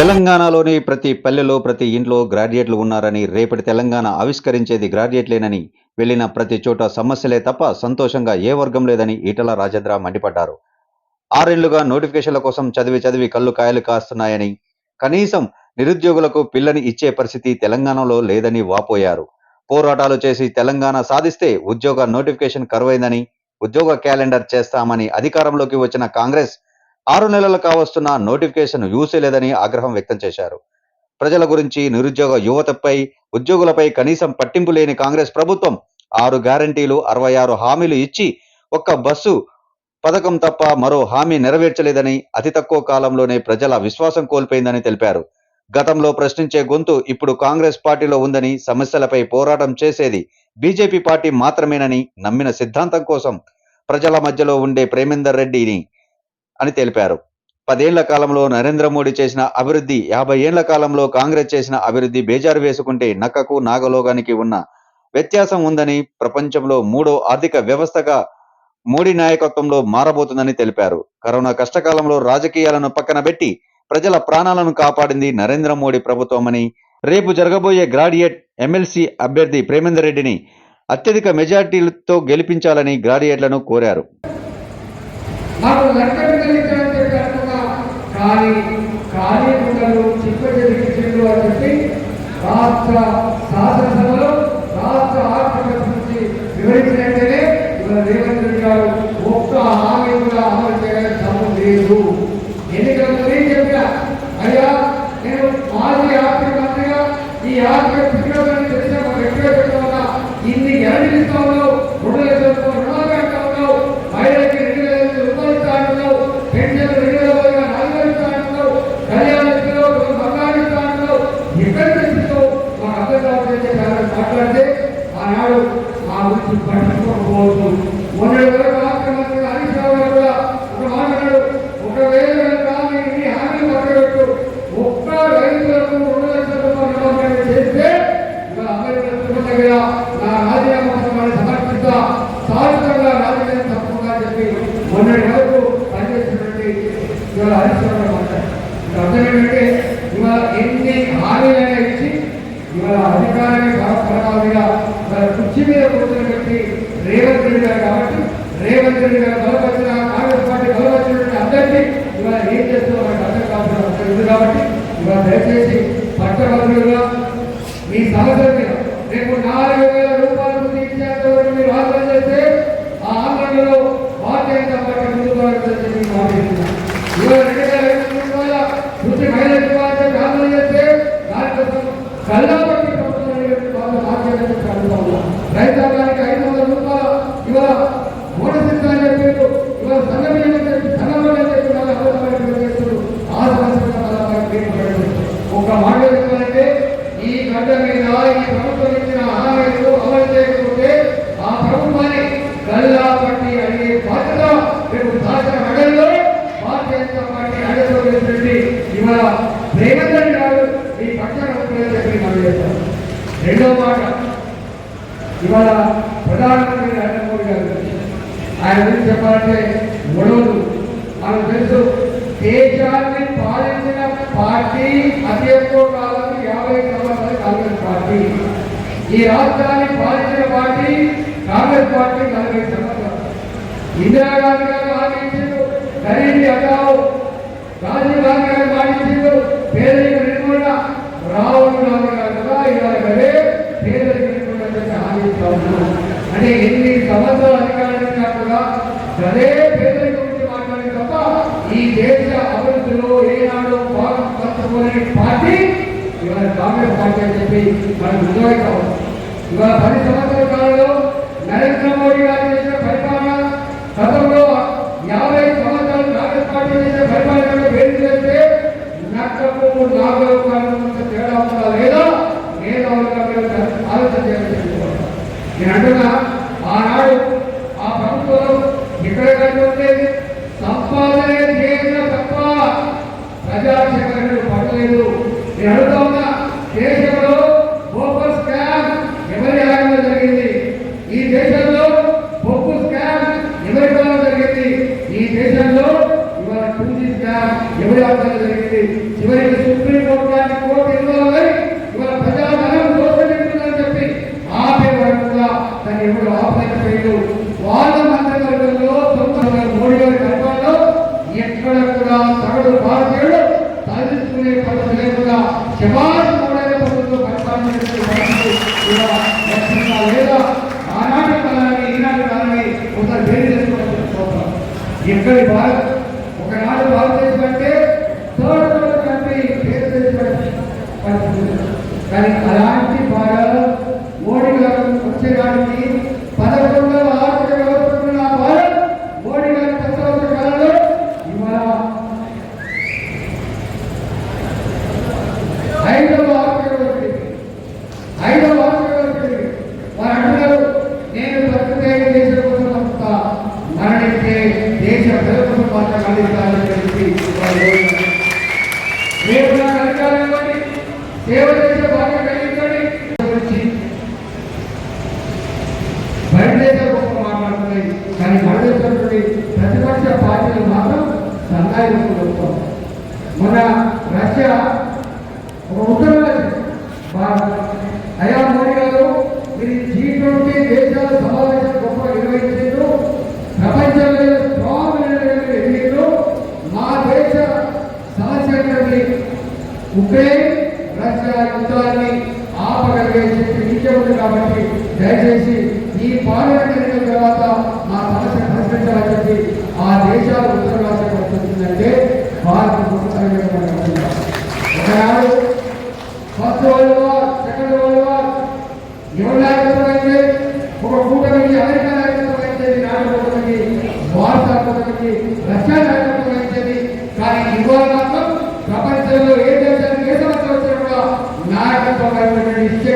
తెలంగాణలోని ప్రతి పల్లెలో ప్రతి ఇంట్లో గ్రాడ్యుయేట్లు ఉన్నారని రేపటి తెలంగాణ ఆవిష్కరించేది గ్రాడ్యుయేట్లేనని వెళ్ళిన ప్రతి చోట సమస్యలే తప్ప సంతోషంగా ఏ వర్గం లేదని ఈటల రాజేంద్ర మండిపడ్డారు. ఆరేళ్ళుగా నోటిఫికేషన్ల కోసం చదివి చదివి కళ్ళు కాయలు కాస్తున్నాయని కనీసం నిరుద్యోగులకు పిల్లని ఇచ్చే పరిస్థితి తెలంగాణలో లేదని వాపోయారు. పోరాటాలు చేసి తెలంగాణ సాధిస్తే ఉద్యోగ నోటిఫికేషన్ కరువైందని ఉద్యోగ క్యాలెండర్ చేస్తామని అధికారంలోకి వచ్చిన కాంగ్రెస్ ఆరు నెలలు కావస్తున్న నోటిఫికేషన్ యూసే లేదని ఆగ్రహం వ్యక్తం చేశారు. ప్రజల గురించి నిరుద్యోగ యువతపై ఉద్యోగులపై కనీసం పట్టింపు లేని కాంగ్రెస్ ప్రభుత్వం ఆరు గ్యారంటీలు అరవై ఆరు హామీలు ఇచ్చి ఒక్క బస్సు పథకం తప్ప మరో హామీ నెరవేర్చలేదని అతి తక్కువ కాలంలోనే ప్రజల విశ్వాసం కోల్పోయిందని తెలిపారు. గతంలో ప్రశ్నించే గొంతు ఇప్పుడు కాంగ్రెస్ పార్టీలో ఉందని సమస్యలపై పోరాటం చేసేది బీజేపీ పార్టీ మాత్రమేనని నమ్మిన సిద్ధాంతం కోసం ప్రజల మధ్యలో ఉండే ప్రేమేందర్ రెడ్డిని అని తెలిపారు. పదేళ్ళ కాలంలో నరేంద్ర మోడీ చేసిన అభివృద్ధి యాభై ఏళ్ళ కాలంలో కాంగ్రెస్ చేసిన అభివృద్ధి బేజారు వేసుకుంటే నక్కకు నాగలోగానికి ఉన్న వ్యత్యాసం ఉందని ప్రపంచంలో మూడో ఆర్థిక వ్యవస్థగా మోడీ నాయకత్వంలో మారబోతుందని తెలిపారు. కరోనా కష్టకాలంలో రాజకీయాలను పక్కన పెట్టి ప్రజల ప్రాణాలను కాపాడింది నరేంద్ర మోడీ ప్రభుత్వమని రేపు జరగబోయే గ్రాడ్యుయేట్ ఎమ్మెల్సీ అభ్యర్థి ప్రేమేందర్ రెడ్డిని అత్యధిక మెజార్టీలతో గెలిపించాలని గ్రాడ్యుయేట్లను కోరారు మాకు లక్షలు కలిగించడం చెప్పి అనుకున్నా కానీ ఖాళీ కుండలు చిప్ప అని చెప్పి రాష్ట్ర శాసనసభలో రాష్ట్ర ఆర్థిక గురించి వివరించినట్టేనే ఇవాళ రేవంత్ రెడ్డి గారు ఒక్క హామీ కూడా అమలు చేయడానికి సమయం లేదు. ఎన్నికల ముందే చెప్పిన అయ్యా నేను మాజీ ఆర్థిక మంత్రిగా ఈ ఆర్థిక స్థితిలో తెలిసిన ఒక ఇన్ని గ్యారెంటీలు ఇస్తా ఉన్నావు ఇవాళ హరీష్ రావు అర్థం ఏంటంటే ఇవాళ ఎన్ని హామీలైనా ఇచ్చి ఇవాళ అధికారాన్ని పరమాలుగా కుర్చీ మీద కూర్చొని పెట్టి రేవంత్ రెడ్డి గారు కాబట్టి రేవంత్ రెడ్డి గారు బలపరిచిన కాంగ్రెస్ పార్టీ బలపరిచినటువంటి అందరికీ ఇవాళ ఏం చేస్తున్నారో మనకు అర్థం కావాల్సిన ఉంది కాబట్టి ఇవాళ దయచేసి పట్టభద్రులుగా మీ సమస్య మీద రేపు నాలుగు వేల రూపాయలకు తీర్చేంత వరకు మీరు ఆందోళన చేస్తే ఆ ఆందోళనలో భారతీయ రైతాంగానికి ఐదు వందల రూపాయలు ఇవాళ బోనస్ చెప్పారు ఇవాళ సంఘం ఆ ఒక మాట చెప్పాలంటే ఈ గడ్డ మీద ఈ ప్రభుత్వం ఇచ్చిన హామీలు అమలు చేయకపోతే ఆ ప్రభుత్వాన్ని గల్లా పట్టి అడిగే బాధ్యత రేపు శాసన మండలిలో భారతీయ జనతా పార్టీ అడగలో వేసినట్టు ఇవాళ రేవంత్ రెడ్డి గారు ఈ పక్షాన ఉంటుందని చెప్పి మనం చేస్తాం రెండో మాట ఇవాళ ప్రధానమంత్రి నరేంద్ర మోడీ గారు గురించి. ఆయన గురించి చెప్పాలంటే మనకు తెలుసు దేశాన్ని పాలించిన పార్టీ అతి ఎక్కువ కాలం యాభై సంవత్సరాలు కాంగ్రెస్ పార్టీ. ఈ రాష్ట్రాన్ని పాలించిన పార్టీ కాంగ్రెస్ పార్టీ నలభై సంవత్సరాలు. ఇందిరాగాంధీ గారు ఆలోచించారు గరీబీ అటావు పార్టీ ఇవాళ కాంగ్రెస్ పార్టీ అని చెప్పి మనం ముందుగా ఇవాళ పది సంవత్సరాల కాలంలో నరేంద్ర మోడీ గారు చేసిన పరిపాలన గతంలో యాభై సంవత్సరాలు కాంగ్రెస్ పార్టీ చేసిన పరిపాలన వేరు చేస్తే నక్కకు నాగలు తేడా ఉందా లేదా? నేను ఆలోచన చేయాలి నేను అంటున్నాను ఆనాడు ఆ ప్రభుత్వం ఇక్కడ కంటే ఉండేది సంపాదనే చేసిన తప్ప ప్రజాసేవకులు పడలేదు నేను అడుగుతా ఉన్నా దేశంలో బొబ్బర్ స్కామ్ ఎవరి ఆయంలో జరిగింది ఈ దేశంలో బొబ్బు స్కామ్ ఎవరి వల్ల జరిగింది? ఈ దేశంలో ఇవాళ టూ జీ స్కామ్ ఎవరి వల్ల జరిగింది? చివరికి సుప్రీం అలాంటి భాగాలు మోడీ గారు వచ్చేదానికి పదకొండవ ఆర్థిక వ్యవస్థ భారత్ మోడీ గారి దశాబ్ద కాలంలో ఇవాళ సంఘానికి ప్రభుత్వం మన రష్యా ఒక ఉత్తరం అయా మోడీ గారు మీరు జీ ట్వంటీ దేశాల సమావేశం గొప్ప నిర్వహించారు ప్రపంచంలో స్ట్రాంగ్ ఎన్నికలు మా దేశ సమస్యలని ఉక్రెయిన్ రష్యా యుద్ధాన్ని ఆపగలిగే శక్తి మీకే ఉంది కాబట్టి దయచేసి ఈ పార్లమెంట్ ఎన్నికల తర్వాత మా సమస్య పరిష్కరించాలని చెప్పి ఆ దేశాలు Alto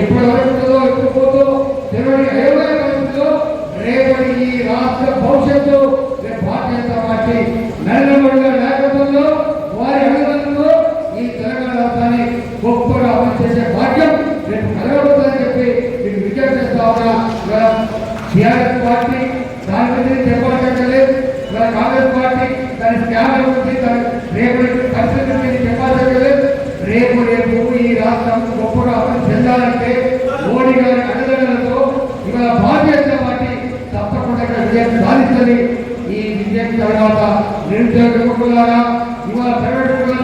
ఎప్పుడైనా నిరుద్యోగ యువకులారా ఇవాళ ప్రైవేట్ స్కూల్లో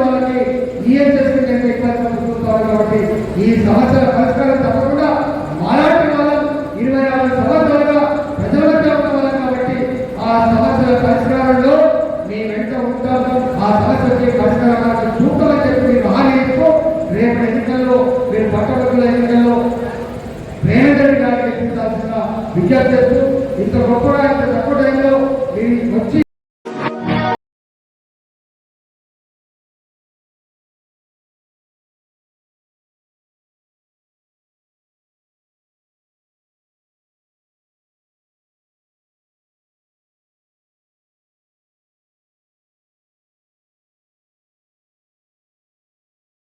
వాళ్ళకి కాబట్టి ఈ సమస్యల పరిష్కారం తప్పకుండా మాలాంటి వాళ్ళం. ఇరవై నాలుగు సంవత్సరాలుగా కాబట్టి ఆ సమస్యల పరిష్కారంలో మీ వెంట ఆ సమస్యకి పరిష్కారం చూస్తామని చెప్పి మీరు హామీ రేపు ఎన్నికల్లో మీరు పట్టభద్రుల ఎన్నికల్లో విజ్ఞప్తి ఇంత గొప్ప ఇంత తక్కువ టైంలో వచ్చి